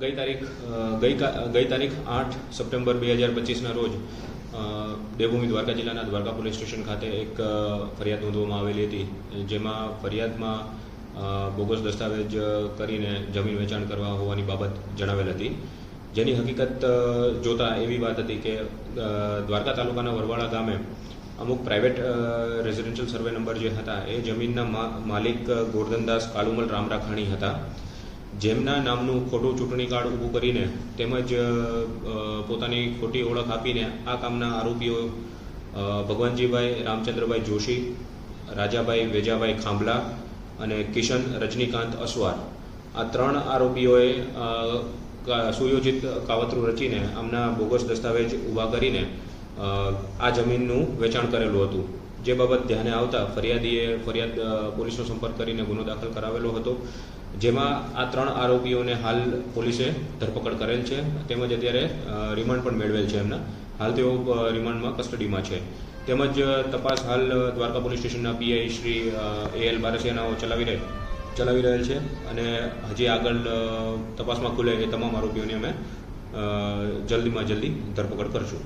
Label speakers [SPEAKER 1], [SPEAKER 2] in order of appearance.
[SPEAKER 1] ગઈ તારીખ ગઈ ગઈ તારીખ આઠ સપ્ટેમ્બર બે હજાર પચીસના રોજ દેવભૂમિ દ્વારકા જિલ્લાના દ્વારકા પોલીસ સ્ટેશન ખાતે એક ફરિયાદ નોંધવામાં આવેલી હતી. જેમાં ફરિયાદમાં બોગસ દસ્તાવેજ કરીને જમીન વેચાણ કરવા હોવાની બાબત જણાવેલ હતી. જેની હકીકત જોતા એવી વાત હતી કે દ્વારકા તાલુકાના વરવાડા ગામે અમુક પ્રાઇવેટ રેઝિડેન્શિયલ સર્વે નંબર જે હતા, એ જમીનના માલિક ગોરધનદાસ કાલુમલ રામરાખાણી હતા. જેમના નામનું ખોટું ચૂંટણી કાર્ડ ઊભું કરીને તેમજ પોતાની ખોટી ઓળખ આપીને આ કામના આરોપીઓ ભગવાનજીભાઈ રામચંદ્રભાઈ જોશી, રાજાભાઈ વેજાભાઈ ખાંભલા અને કિશન રજનીકાંત અસવાર. આ ત્રણ આરોપીઓએ સુયોજિત કાવતરું રચીને આમના બોગસ દસ્તાવેજ ઊભા કરીને આ જમીનનું વેચાણ કરેલું હતું. જે બાબત ધ્યાને આવતા ફરિયાદીએ ફરિયાદ પોલીસનો સંપર્ક કરીને ગુનો દાખલ કરાવેલો હતો. જેમાં આ ત્રણ આરોપીઓને હાલ પોલીસે ધરપકડ કરેલ છે. તેમજ અત્યારે રિમાન્ડ પણ મેળવેલ છે એમના. હાલ તેઓ રિમાન્ડમાં કસ્ટડીમાં છે. તેમજ તપાસ હાલ દ્વારકા પોલીસ સ્ટેશનના પીઆઈ શ્રી એ એલ બારસિયાનાઓ ચલાવી રહે, ચલાવી રહેલ છે. અને હજી આગળ તપાસમાં ખુલે એ તમામ આરોપીઓની અમે જલ્દીમાં જલ્દી ધરપકડ કરશું.